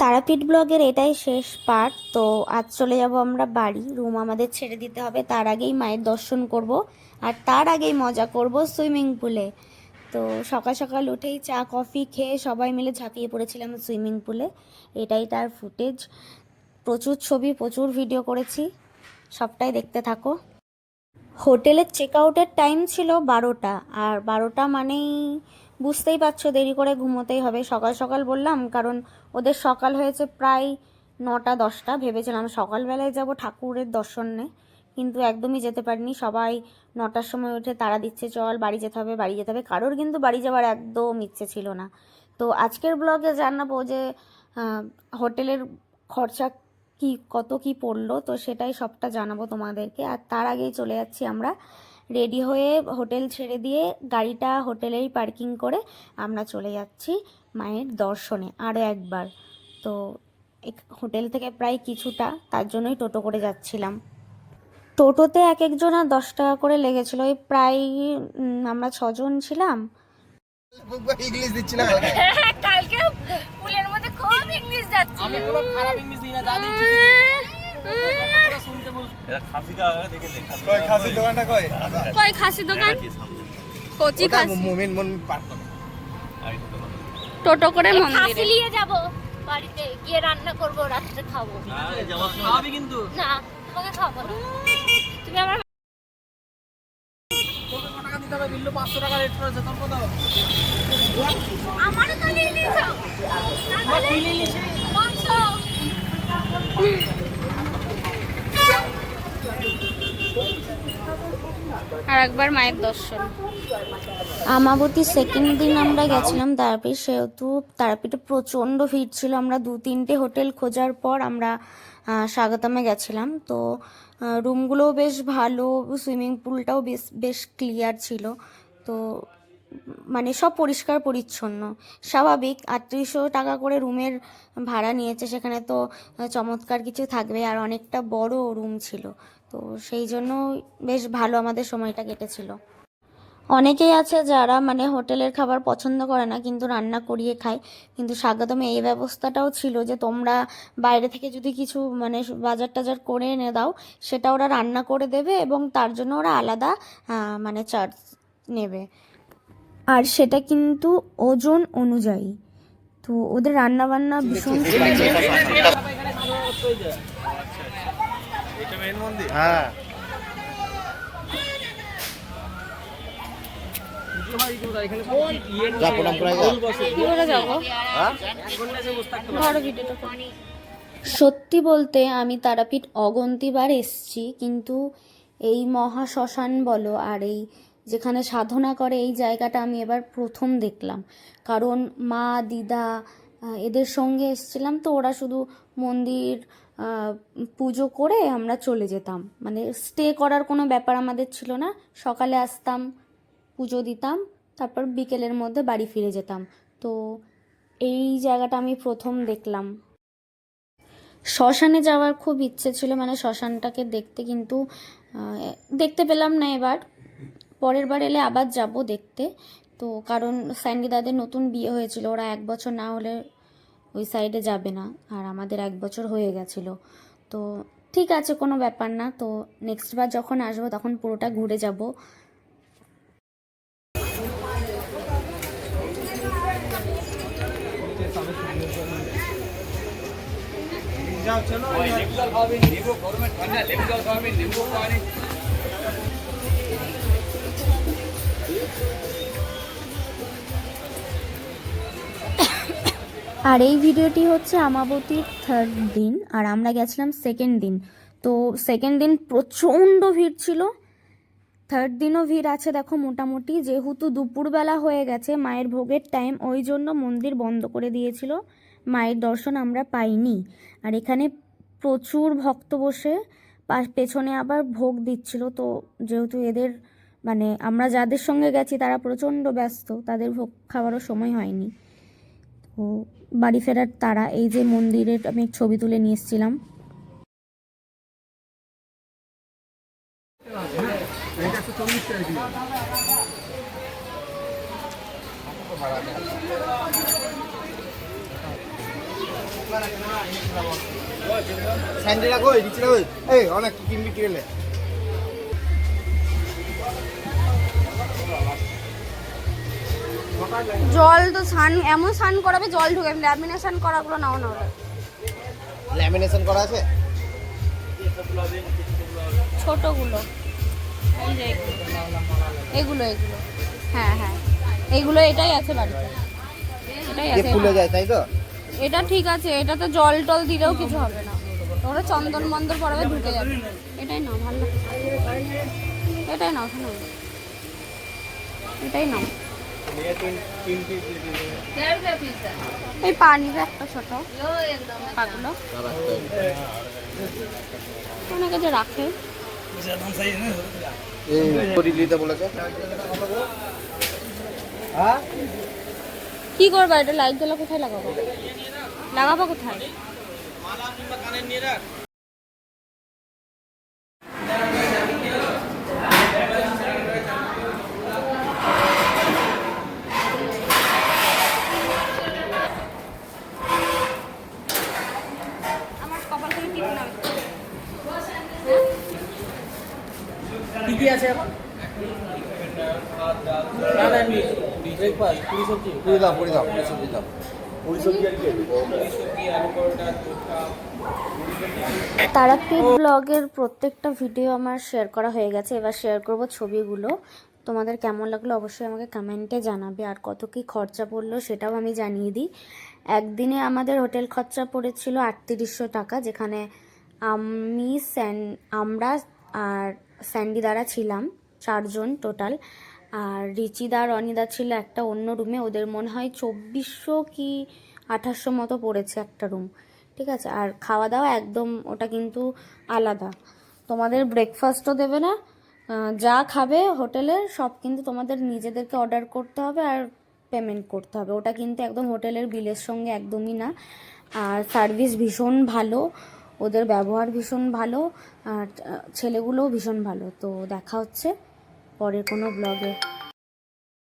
তারাপীঠ ব্লগের এটাই শেষ পার্ট তো আজ চলে যাব আমরা বাড়ি। রুম আমাদের ছেড়ে দিতে হবে, তার আগেই মায়ের দর্শন করব, আর তার আগেই মজা করব সুইমিং পুলে। তো সকাল সকাল উঠেই চা, কফি খেয়ে সবাই মিলে ঝাঁপিয়ে পড়েছিলাম সুইমিং পুলে। এটাই তার ফুটেজ। প্রচুর ছবি, প্রচুর ভিডিও করেছি। সবটাই দেখতে থাকো। হোটেলের চেক আউটের টাইম ছিল বারোটা, আর বারোটা মানেই বুঝতেই পারছ, দেরি করে ঘুমোতেই হবে। সকাল সকাল বললাম, কারণ ওদের সকাল হয়েছে প্রায় নটা, দশটা। ভেবেছিলাম সকালবেলায় যাব ঠাকুরের দর্শনে, কিন্তু একদমই যেতে পারিনি। সবাই নটার সময় উঠে তারা দিচ্ছে, চল বাড়ি যেতে হবে, বাড়ি যেতে হবে। কারোর কিন্তু বাড়ি যাওয়ার একদম ইচ্ছে ছিল না। তো আজকের ব্লগে জানাব যে হোটেলের খরচা কি, কত কি পড়ল, তো সেটাই সবটা জানাব তোমাদেরকে। আর তার আগেই চলে যাচ্ছি আমরা রেডি হয়ে হোটেল ছেড়ে দিয়ে গাড়িটা হোটেলেই পার্কিং করে আমরা চলে যাচ্ছি মায়ের দর্শনে আরও একবার। তো এক- হোটেল থেকে প্রায় কিছুটা তার জন্যই টোটো করে যাচ্ছিলাম। টোটোতে এক একজনের দশ টাকা করে লেগেছিল। ওই প্রায় আমরা ছজন ছিলাম। ইংলিশ কালকে। পুলের মধ্যে খুব ইংলিশ যাচ্ছে আমি কোনো খারাপ ইংলিশ দিই না নে কই খাসির দোকানটা কই কই খাসি দোকান? কচি খাসি। মুমিন মন পার টোটো করে খাসি মন্দিরে। নিয়ে যাব বাড়িতে গিয়ে রান্না করব রাত্রে খাব। খাওয়াবি কিন্তু। না তোমাকে খাব না। তুমি আমার আমারও তো নিয়ে নিয়েছ আর একবার মায়ের দর্শন। আমাবতী সেকেন্ড দিন আমরা গেছিলাম তারাপীঠ, সেহেতু তারাপীঠে প্রচণ্ড ভিড় ছিল। আমরা দু তিনটে হোটেল খোঁজার পর আমরা স্বাগতমে গেছিলাম। তো রুমগুলোও বেশ ভালো সুইমিং পুলটাও বেশ বেশ ক্লিয়ার ছিল। তো মানে সব পরিষ্কার, পরিচ্ছন্ন। স্বাভাবিক, আটত্রিশশো টাকা করে রুমের ভাড়া নিয়েছে, সেখানে তো চমৎকার কিছু থাকবে আর অনেকটা বড় রুম ছিল। তো সেই জন্য বেশ ভালো আমাদের সময়টা কেটেছিল। অনেকেই আছে যারা মানে হোটেলের খাবার পছন্দ করে না, কিন্তু রান্না করিয়ে খায়। কিন্তু স্বাগতমে, এই ব্যবস্থাটাও ছিল যে তোমরা বাইরে থেকে যদি কিছু মানে বাজার টাজার করে এনে দাও, সেটা ওরা রান্না করে দেবে এবং তার জন্য ওরা আলাদা মানে চার্জ নেবে। আর সেটা কিন্তু ওজন অনুযায়ী। তো ওদের রান্না বান্না ভীষণ সুন্দর হ্যাঁ। হ্যাঁ। সত্যি বলতে আমি তারাপীঠ অগন্তিবার এসছি কিন্তু এই মহা শ্মশান বলো আর এই যেখানে সাধনা করে, এই জায়গাটা আমি এবার প্রথম দেখলাম। কারণ মা, দিদা এদের সঙ্গে এসছিলাম তো ওরা শুধু মন্দির পুজো করে আমরা চলে যেতাম। মানে স্টে করার কোনো ব্যাপার আমাদের ছিল না। সকালে আসতাম, পুজো দিতাম, তারপর বিকেলের মধ্যে বাড়ি ফিরে যেতাম। তো এই জায়গাটা আমি প্রথম দেখলাম। শ্মশানে যাওয়ার খুব ইচ্ছে ছিল মানে শ্মশানটাকে দেখতে কিন্তু দেখতে পেলাম না এবার। পরের বার এলে আবার যাব দেখতে। তো কারণ স্যান্ডি দাদের নতুন বিয়ে হয়েছিল ওরা এক বছর না হলে ওই সাইডে যাবে না আর আমাদের এক বছর হয়ে গেছিল। তো ঠিক আছে কোনো ব্যাপার না। তো নেক্সট বার যখন আসব তখন পুরোটা ঘুরে যাব। আর এই ভিডিওটি হচ্ছে আমাবতীর থার্ড দিন, আর আমরা গেছিলাম সেকেন্ড দিন। তো সেকেন্ড দিন প্রচণ্ড ভিড় ছিল। থার্ড দিনও ভিড় আছে দেখো মোটামুটি, যেহেতু দুপুরবেলা হয়ে গেছে মায়ের ভোগের টাইম ওই জন্য মন্দির বন্ধ করে দিয়েছিল। মায়ের দর্শন আমরা পাইনি। আর এখানে প্রচুর ভক্ত বসে পেছনে আবার ভোগ দিচ্ছিল। তো যেহেতু এদের মানে আমরা যাদের সঙ্গে গেছি তারা প্রচণ্ড ব্যস্ত, তাদের ভোগ খাওয়ারও সময় হয়নি। বাড়ি ফেরার তারা, এই যে মন্দিরের আমি ছবি তুলে নিয়ে এসেছিলাম। স্যান্ডেলা কই দিচ্ছিল কই? এই, অনেক কিনবি কি জল তো সান এমন স্নান করাবে জল ঢুকে ল্যামিনেশন করাগুলো নাও না ওটা ল্যামিনেশন করা আছে? ছোটগুলো। এগুলো। এগুলো হ্যাঁ হঁ এইগুলো এটাই আছে বাড়িতে। এটাই আছে ফুলে যায় তাই তো? এটা ঠিক আছে এটা তো জল টল দিলেও কিছু হবে না। ওরা চন্দন মন্দর পরাবে ঢুকে যাবে। এটাই নাও ভালো এটাই নাও শোনো। এটাই নাও। এই পানির একটা ছোট। পাগুলো। অনেকে যে রাখে? কি করবা? এটা লাইট জ্বালা কোথায় লাগাবো? লাগাবো কোথায়? কি কি আছে? এখন না না এমনি ব্রেকফাস্ট পুরি সবজি পুরি দাও পুরি দাও। পুরি সবজি দাও তারাপীঠ ব্লগের প্রত্যেকটা ভিডিও আমার শেয়ার করা হয়ে গেছে। এবার শেয়ার করব ছবিগুলো। তোমাদের কেমন লাগল অবশ্যই আমাকে কমেন্টে জানাবে। আর কত কি খরচা পড়ল সেটাও আমি জানিয়ে দিই। একদিনে আমাদের হোটেল খরচা পড়েছিল আটত্রিশশো টাকা যেখানে আমি স্যান আমরা আর স্যান্ডি দ্বারা ছিলাম, চারজন টোটাল আর রিচিদা অনিদা ছিল একটা অন্য রুমে ওদের মনে হয় চব্বিশশো কি আঠাশশো মতো পড়েছে একটা রুম ঠিক আছে? আর খাওয়া দাওয়া একদম ওটা কিন্তু আলাদা। তোমাদের ব্রেকফাস্টও দেবে না যা খাবে হোটেলের সব কিন্তু তোমাদের নিজেদেরকে অর্ডার করতে হবে আর পেমেন্ট করতে হবে। ওটা কিন্তু একদম হোটেলের বিলের সঙ্গে একদমই না। আর সার্ভিস ভীষণ ভালো। ওদের ব্যবহার ভীষণ ভালো আর ছেলেগুলোও ভীষণ ভালো। তো দেখা হচ্ছে পরের কোনো ব্লগে